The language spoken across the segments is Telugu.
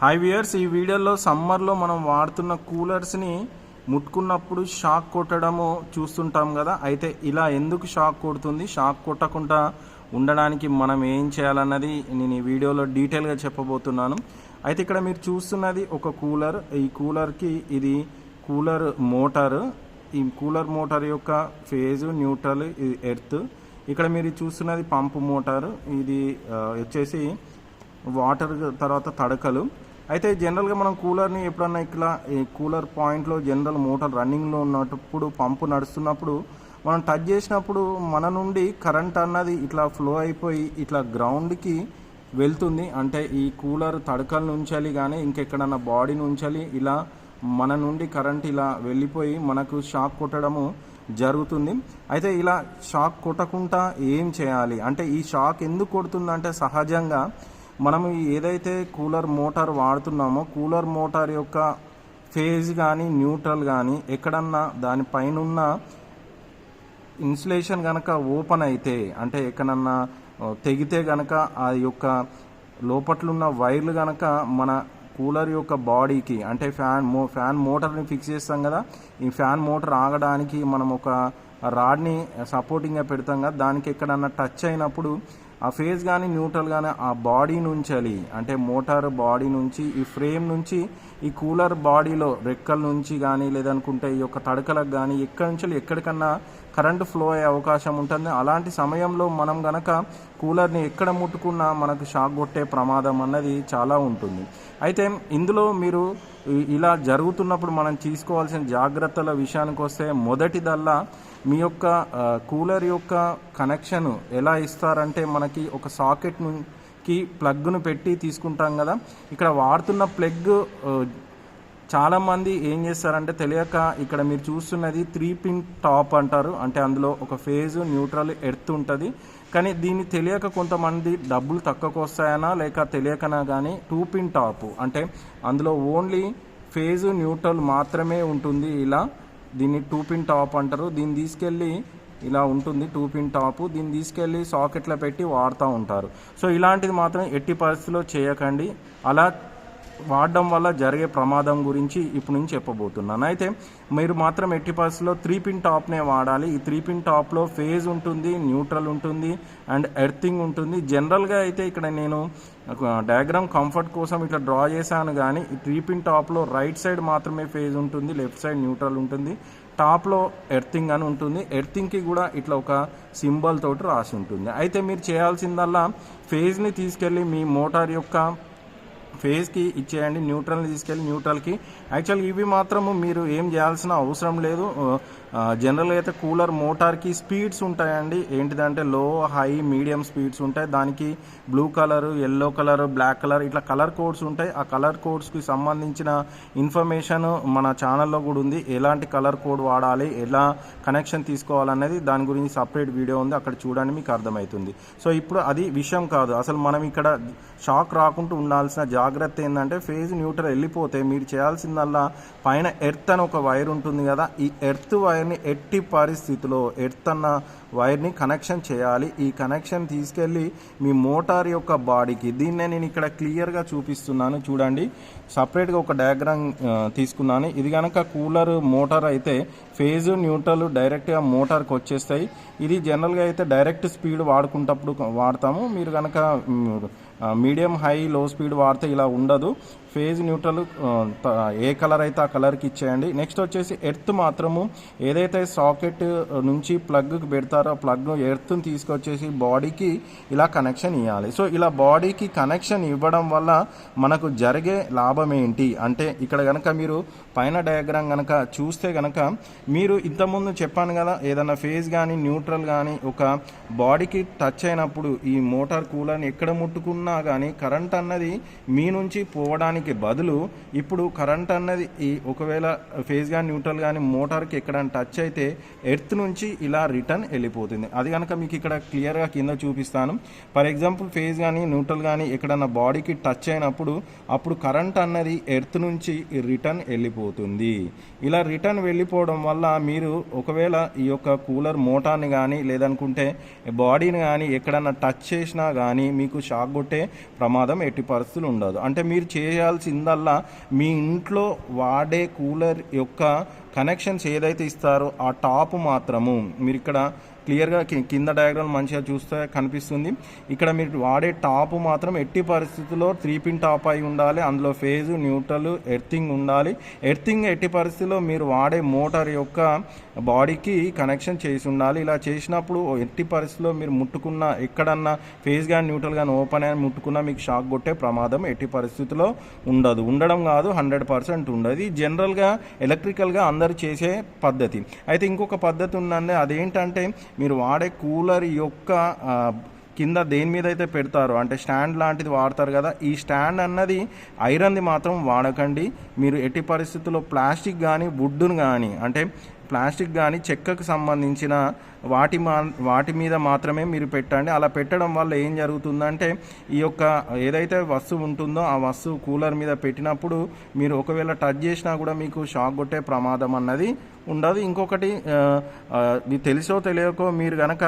హై వియర్స్ ఈ వీడియోలో సమ్మర్లో మనం వాడుతున్న కూలర్స్ని ముట్టుకున్నప్పుడు షాక్ కొట్టడము చూస్తుంటాం కదా. అయితే ఇలా ఎందుకు షాక్ కొడుతుంది? షాక్ కొట్టకుండా ఉండడానికి మనం ఏం చేయాలన్నది నేను ఈ వీడియోలో డీటెయిల్గా చెప్పబోతున్నాను. అయితే ఇక్కడ మీరు చూస్తున్నది ఒక కూలర్. ఈ కూలర్కి ఇది కూలర్ మోటార్. ఈ కూలర్ మోటార్ యొక్క ఫేజ్ న్యూట్రల్ ఇది ఎర్త్. ఇక్కడ మీరు చూస్తున్నది పంపు మోటార్. ఇది వచ్చేసి వాటర్ తర్వాత తడకలు. అయితే జనరల్గా మనం కూలర్ని ఎప్పుడన్నా ఇట్లా ఈ కూలర్ పాయింట్లో జనరల్ మోటార్ రన్నింగ్లో ఉన్నప్పుడు పంపు నడుస్తున్నప్పుడు మనం టచ్ చేసినప్పుడు మన నుండి కరెంట్ అన్నది ఇట్లా ఫ్లో అయిపోయి ఇట్లా గ్రౌండ్కి వెళ్తుంది. అంటే ఈ కూలర్ తడకలను నుంచాలి కానీ ఇంకెక్కడన్నా బాడీ ఉంచాలి ఇలా మన నుండి కరెంట్ ఇలా వెళ్ళిపోయి మనకు షాక్ కొట్టడము జరుగుతుంది. అయితే ఇలా షాక్ కొట్టకుండా ఏం చేయాలి? అంటే ఈ షాక్ ఎందుకు కొడుతుందంటే సహజంగా మనం ఏదైతే కూలర్ మోటార్ వాడుతున్నామో కూలర్ మోటార్ యొక్క ఫేజ్ కానీ న్యూట్రల్ కానీ ఎక్కడన్నా దానిపైన ఉన్న ఇన్సులేషన్ కనుక ఓపెన్ అయితే అంటే ఎక్కడన్నా తెగితే గనక ఆ యొక్క లోపట్లున్న వైర్లు గనక మన కూలర్ యొక్క బాడీకి అంటే ఫ్యాన్ మో ఫ్యాన్ మోటార్ని ఫిక్స్ చేస్తాం కదా ఈ ఫ్యాన్ మోటార్ ఆగడానికి మనం ఒక రాడ్ని సపోర్టింగ్గా పెడతాం కదా దానికి ఎక్కడన్నా టచ్ అయినప్పుడు ఆ ఫేజ్ కానీ న్యూట్రల్ కానీ ఆ బాడీ నుంచి అంటే మోటార్ బాడీ నుంచి ఈ ఫ్రేమ్ నుంచి ఈ కూలర్ బాడీలో రెక్కల నుంచి కానీ లేదనుకుంటే ఈ యొక్క తడకలకు కానీ ఎక్కడి నుంచి ఎక్కడికన్నా కరెంటు ఫ్లో అయ్యే అవకాశం ఉంటుంది. అలాంటి సమయంలో మనం గనక కూలర్ని ఎక్కడ ముట్టుకున్నా మనకు షాక్ కొట్టే ప్రమాదం అన్నది చాలా ఉంటుంది. అయితే ఇందులో మీరు ఇలా జరుగుతున్నప్పుడు మనం తీసుకోవాల్సిన జాగ్రత్తల విషయానికి వస్తే మొదటిదల్లా మీ యొక్క కూలర్ యొక్క కనెక్షన్ ఎలా ఇస్తారంటే మనకి ఒక సాకెట్కి ప్లగ్ను పెట్టి తీసుకుంటాం కదా. ఇక్కడ వాడుతున్న ప్లగ్ చాలామంది ఏం చేస్తారంటే తెలియక ఇక్కడ మీరు చూస్తున్నది త్రీ పిన్ టాప్ అంటారు. అంటే అందులో ఒక ఫేజ్ న్యూట్రల్ ఎర్త్ ఉంటుంది. కానీ దీన్ని తెలియక కొంతమంది డబ్బులు తక్కువకు వస్తాయనా లేక తెలియకనా కానీ టూ పిన్ టాప్. అంటే అందులో ఓన్లీ ఫేజ్ న్యూట్రల్ మాత్రమే ఉంటుంది. ఇలా దీన్ని టూ పిన్ టాప్ అంటారు. దీన్ని తీసుకెళ్ళి ఇలా ఉంటుంది టూ పిన్ టాప్. దీన్ని తీసుకెళ్ళి సాకెట్లో పెట్టి వాడుతూ ఉంటారు. సో ఇలాంటిది మాత్రం ఎట్టి పరిస్థితిలో చేయకండి. అలా వాడడం వల్ల జరిగే ప్రమాదం గురించి ఇప్పుడు నుంచి చెప్పబోతున్నాను. అయితే మీరు మాత్రం ఎట్టి పరిస్థితిలో త్రీ పిన్ టాప్నే వాడాలి. ఈ త్రీ పిన్ టాప్లో ఫేజ్ ఉంటుంది న్యూట్రల్ ఉంటుంది అండ్ ఎర్తింగ్ ఉంటుంది. జనరల్గా అయితే ఇక్కడ నేను డయాగ్రామ్ కంఫర్ట్ కోసం ఇట్లా డ్రా చేశాను కానీ ఈ త్రీ పిన్ టాప్లో రైట్ సైడ్ మాత్రమే ఫేజ్ ఉంటుంది లెఫ్ట్ సైడ్ న్యూట్రల్ ఉంటుంది. టాప్లో ఎర్తింగ్ అని ఉంటుంది. ఎర్తింగ్కి కూడా ఇట్లా ఒక సింబల్ తోటి రాసి ఉంటుంది. అయితే మీరు చేయాల్సిందల్లా ఫేజ్ని తీసుకెళ్ళి మీ మోటార్ యొక్క ఫేజ్కి ఇచ్చేయండి న్యూట్రల్ని తీసుకెళ్ళి న్యూట్రల్కి యాక్చువల్ ఇవి మాత్రము మీరు ఏం చేయాల్సిన అవసరం లేదు. జనరల్గా అయితే కూలర్ మోటార్కి స్పీడ్స్ ఉంటాయండి. ఏంటిదంటే లో హై మీడియం స్పీడ్స్ ఉంటాయి. దానికి blue colour yellow colour black colour ఇట్లా కలర్ కోడ్స్ ఉంటాయి. ఆ కలర్ కోడ్స్కి సంబంధించిన ఇన్ఫర్మేషన్ మన ఛానల్లో కూడా ఉంది. ఎలాంటి కలర్ కోడ్ వాడాలి ఎలా కనెక్షన్ తీసుకోవాలనేది దాని గురించి సపరేట్ వీడియో ఉంది. అక్కడ చూడండి మీకు అర్థమవుతుంది సో ఇప్పుడు అది విషయం కాదు. అసలు మనం ఇక్కడ షాక్ రాకుండా ఉండాల్సిన జాగ్రత్త ఏంటంటే ఫేజ్ న్యూట్రల్ వెళ్ళిపోతే మీరు చేయాల్సిందల్లా పైన ఎర్త్ అని ఒక వైర్ ఉంటుంది కదా. ఈ ఎర్త్ వైర్ని ఎట్టి పరిస్థితిలో ఎత్తన్న వైర్ని కనెక్షన్ చేయాలి. ఈ కనెక్షన్ తీసుకెళ్ళి మీ మోటార్ యొక్క బాడీకి దీన్నే నేను ఇక్కడ క్లియర్గా చూపిస్తున్నాను. చూడండి. సపరేట్గా ఒక డయాగ్రామ్ తీసుకున్నాను. ఇది కనుక కూలర్ మోటార్ అయితే ఫేజ్ న్యూట్రల్ డైరెక్ట్గా మోటార్కి వచ్చేస్తాయి. ఇది జనరల్గా అయితే డైరెక్ట్ స్పీడ్ వాడుకుంటప్పుడు వాడతాము. మీరు కనుక మీడియం హై లో స్పీడ్ వాడితే ఇలా ఉండదు. ఫేజ్ న్యూట్రల్ ఏ కలర్ అయితే ఆ కలర్కి ఇచ్చేయండి. నెక్స్ట్ వచ్చేసి ఎర్త్ మాత్రము ఏదైతే సాకెట్ నుంచి ప్లగ్కి పెడతారో ప్లగ్ ఎర్త్ని తీసుకొచ్చేసి బాడీకి ఇలా కనెక్షన్ ఇవ్వాలి సో ఇలా బాడీకి కనెక్షన్ ఇవ్వడం వల్ల మనకు జరిగే లాభం ఏంటి? అంటే ఇక్కడ కనుక మీరు పైన డయాగ్రామ్ కనుక చూస్తే కనుక మీరు ఇంతకుముందు చెప్పాను కదా ఏదైనా ఫేజ్ కానీ న్యూట్రల్ కానీ ఒక బాడీకి టచ్ అయినప్పుడు ఈ మోటార్ కూలర్ని ఎక్కడ ముట్టుకున్న కానీ కరెంట్ అన్నది మీ నుంచి పోవడానికి బదులు ఇప్పుడు కరెంట్ అన్నది ఈ ఒకవేళ ఫేజ్ కానీ న్యూట్రల్ కానీ మోటార్కి ఎక్కడైనా టచ్ అయితే ఎర్త్ నుంచి ఇలా రిటర్న్ వెళ్ళిపోతుంది. అది కనుక మీకు ఇక్కడ క్లియర్గా కింద చూపిస్తాను. ఫర్ ఎగ్జాంపుల్ ఫేజ్ కానీ న్యూట్రల్ కానీ ఎక్కడన్నా బాడీకి టచ్ అయినప్పుడు అప్పుడు కరెంట్ అన్నది ఎర్త్ నుంచి రిటర్న్ వెళ్ళిపోతుంది. ఇలా రిటర్న్ వెళ్ళిపోవడం వల్ల మీరు ఒకవేళ ఈ యొక్క కూలర్ మోటార్ని కానీ లేదనుకుంటే బాడీని కానీ ఎక్కడన్నా టచ్ చేసినా కానీ మీకు షాక్ కొట్టే ప్రమాదం ఎట్టి పరిస్థితులు ఉండదు. అంటే మీరు చేయాల్సిందల్లా మీ ఇంట్లో వాడే కూలర్ యొక్క కనెక్షన్స్ ఏదైతే ఇస్తారో ఆ టాప్ మాత్రము మీరు ఇక్కడ క్లియర్గా కింద డయాగ్రామ్ మంచిగా చూస్తే కనిపిస్తుంది. ఇక్కడ మీరు వాడే టాప్ మాత్రం ఎట్టి పరిస్థితుల్లో త్రీ పిన్ టాప్ అయి ఉండాలి. అందులో ఫేజ్ న్యూట్రల్ ఎర్తింగ్ ఉండాలి. ఎర్తింగ్ ఎట్టి పరిస్థితుల్లో మీరు వాడే మోటార్ యొక్క బాడీకి కనెక్షన్ చేసి ఉండాలి. ఇలా చేసినప్పుడు ఎట్టి పరిస్థితుల్లో మీరు ముట్టుకున్న ఎక్కడన్నా ఫేజ్ కానీ న్యూట్రల్ కానీ ఓపెన్ అని ముట్టుకున్నా మీకు షాక్ కొట్టే ప్రమాదం ఎట్టి పరిస్థితుల్లో ఉండదు. ఉండడం కాదు హండ్రెడ్ పర్సెంట్ ఉండదు. ఇది జనరల్గా ఎలక్ట్రికల్గా అందరు చేసే పద్ధతి. అయితే ఇంకొక పద్ధతి ఉందండి. అదేంటంటే మీరు వాడే కూలర్ యొక్క కింద దేని మీద అయితే పెడతారు అంటే స్టాండ్ లాంటిది వాడతారు కదా ఈ స్టాండ్ అన్నది ఐరన్ది మాత్రం వాడకండి. మీరు ఎట్టి పరిస్థితుల్లో ప్లాస్టిక్ కానీ వుడ్ను కానీ అంటే ప్లాస్టిక్ కానీ చెక్కకు సంబంధించిన వాటి మా వాటి మీద మాత్రమే మీరు పెట్టండి. అలా పెట్టడం వల్ల ఏం జరుగుతుందంటే ఈ యొక్క ఏదైతే వస్తువు ఉంటుందో ఆ వస్తువు కూలర్ మీద పెట్టినప్పుడు మీరు ఒకవేళ టచ్ చేసినా కూడా మీకు షాక్ కొట్టే ప్రమాదం అన్నది ఉండదు. ఇంకొకటి తెలిసో తెలియకో మీరు కనుక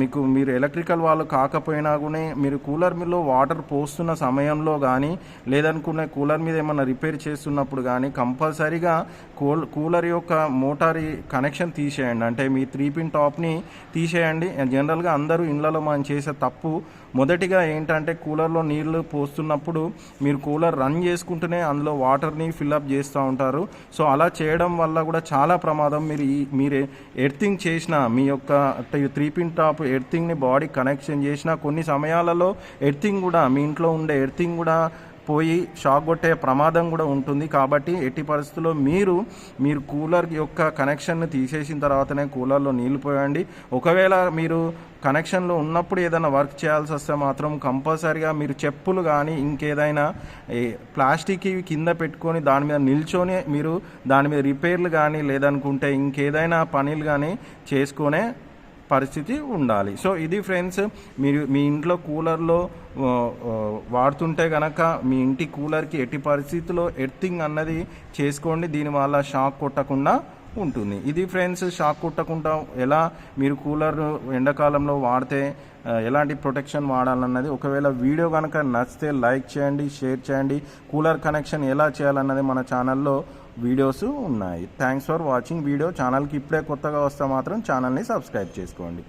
మీకు మీరు ఎలక్ట్రికల్ వాళ్ళు కాకపోయినా కూడా మీరు కూలర్ మీలో వాటర్ పోస్తున్న సమయంలో కానీ లేదనుకునే కూలర్ మీద ఏమైనా రిపేర్ చేస్తున్నప్పుడు కానీ కంపల్సరీగా కూల్ కూలర్ యొక్క మోటార్ కనెక్షన్ తీసేయండి. అంటే మీ త్రీ పిన్ టాప్ని తీసేయండి. జనరల్గా అందరూ ఇండ్లలో మనం చేసే తప్పు మొదటిగా ఏంటంటే కూలర్లో నీళ్ళు పోస్తున్నప్పుడు మీరు కూలర్ రన్ చేసుకుంటూనే అందులో వాటర్ని ఫిల్అప్ చేస్తూ ఉంటారు. సో అలా చేయడం వల్ల కూడా చాలా ప్రమాదం. మీరు మీరు ఎర్తింగ్ చేసిన మీ యొక్క త్రీ పిన్ టాప్ ఎర్తింగ్ని బాడీ కనెక్షన్ చేసిన కొన్ని సమయాలలో ఎర్తింగ్ కూడా మీ ఇంట్లో ఉండే ఎర్తింగ్ కూడా పోయి షాక్ కొట్టే ప్రమాదం కూడా ఉంటుంది. కాబట్టి ఎట్టి పరిస్థితుల్లో మీరు మీరు కూలర్ యొక్క కనెక్షన్ని తీసేసిన తర్వాతనే కూలర్లో నీళ్ళు పోయండి. ఒకవేళ మీరు కనెక్షన్లో ఉన్నప్పుడు ఏదైనా వర్క్ చేయాల్సి వస్తే మాత్రం కంపల్సరీగా మీరు చెప్పులు కానీ ఇంకేదైనా ప్లాస్టిక్ ఇవి కింద పెట్టుకొని దాని మీద నిల్చొని మీరు దాని మీద రిపేర్లు కానీ లేదనుకుంటే ఇంకేదైనా పనులు కానీ చేసుకునే పరిస్థితి ఉండాలి. సో ఇది ఫ్రెండ్స్ మీరు మీ ఇంట్లో కూలర్లో వాడుతుంటే గనక మీ ఇంటి కూలర్కి ఎట్టి పరిస్థితిలో ఎర్తింగ్ అన్నది చేసుకోండి. దీనివల్ల షాక్ కొట్టకుండా ఉంటుంది. ఇది ఫ్రెండ్స్ షాక్ కొట్టకుండా ఎలా మీరు కూలర్ ఎండాకాలంలో వాడితే ఎలాంటి ప్రొటెక్షన్ వాడాలన్నది. ఒకవేళ వీడియో కనుక నచ్చితే లైక్ చేయండి షేర్ చేయండి. కూలర్ కనెక్షన్ ఎలా చేయాలన్నది మన ఛానల్లో వీడియోస్ ఉన్నాయి. థ్యాంక్స్ ఫర్ వాచింగ్ వీడియో ఛానల్కి ఇప్పుడే కొత్తగా వస్తే మాత్రం ఛానల్ని సబ్స్క్రైబ్ చేసుకోండి.